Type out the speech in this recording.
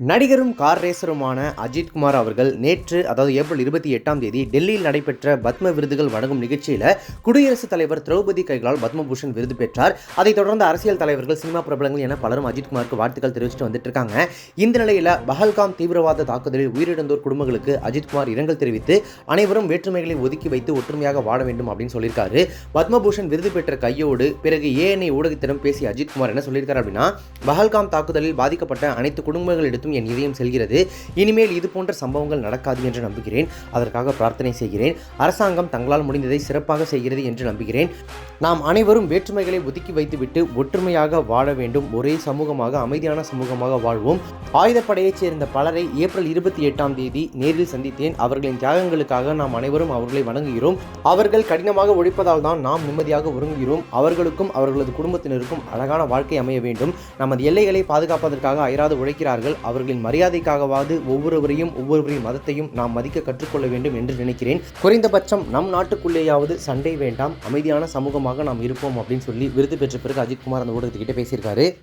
நடிகரும் கார் ரேசருமான அஜித்குமார் அவர்கள் நேற்று அதாவது ஏப்ரல் இருபத்தி எட்டாம் தேதி டெல்லியில் நடைபெற்ற பத்ம விருதுகள் வழங்கும் நிகழ்ச்சியில் குடியரசுத் தலைவர் திரௌபதி கைகளால் பத்மபூஷன் விருது பெற்றார். அதைத் தொடர்ந்து அரசியல் தலைவர்கள் சினிமா பிரபலங்கள் என பலரும் அஜித்குமாருக்கு வாழ்த்துக்கள் தெரிவிச்சுட்டு வந்துட்டு இருக்காங்க இந்த நிலையில் பஹல்காம் தீவிரவாத தாக்குதலில் உயிரிழந்தோர் குடும்பங்களுக்கு அஜித்குமார் இரங்கல் தெரிவித்து அனைவரும் வேற்றுமைகளை ஒதுக்கி வைத்து ஒற்றுமையாக வாழ வேண்டும் அப்படின்னு சொல்லியிருக்காரு. பத்மபூஷன் விருது பெற்ற கையோடு பிறகு ஏஎன்ஐ ஊடகத்திடம் பேசிய அஜித்குமார் என்ன சொல்லியிருக்காரு அப்படின்னா பஹல்காம் தாக்குதலில் பாதிக்கப்பட்ட அனைத்து செலுத்தும் என் இதயம் செல்கிறது. இனிமேல் இது போன்ற சம்பவங்கள் நடக்காது என்று நம்புகிறேன். அதற்காக பிரார்த்தனை செய்கிறேன். அரசாங்கம் தங்களால் முடிந்ததை சிறப்பாக செய்கிறது என்று நம்புகிறேன். நாம் அனைவரும் வேற்றுமைகளை ஒதுக்கி வைத்துவிட்டு ஒற்றுமையாக வாழ வேண்டும். ஒரே சமூகமாக அமைதியான சமூகமாக வாழ்வோம். ஆயுதப்படையைச் சேர்ந்த பலரை ஏப்ரல் இருபத்தி எட்டாம் தேதி நேரில் சந்தித்தேன். அவர்களின் தியாகங்களுக்காக நாம் அனைவரும் அவர்களை வணங்குகிறோம். அவர்கள் கடினமாக ஒழிப்பதால் தான் நாம் நிம்மதியாக உறங்குகிறோம். அவர்களுக்கும் அவர்களது குடும்பத்தினருக்கும் அழகான வாழ்க்கை அமைய வேண்டும். நமது எல்லைகளை பாதுகாப்பதற்காக அயராது உழைக்கிறார்கள். அவர்களின் மரியாதைக்காகவாது ஒவ்வொருவரையும் ஒவ்வொருவரின் மதத்தையும் நாம் மதிக்க கற்றுக்கொள்ள வேண்டும் என்று நினைக்கிறேன். குறைந்தபட்சம் நம் நாட்டுக்குள்ளேயாவது சண்டை வேண்டாம் அமைதியான சமூகமாக நாம் இருப்போம் அப்படின்னு சொல்லி விருது பெற்ற பிறகு அஜித் குமார் அந்த ஊடகத்துக்கிட்ட பேசியிருக்காரு.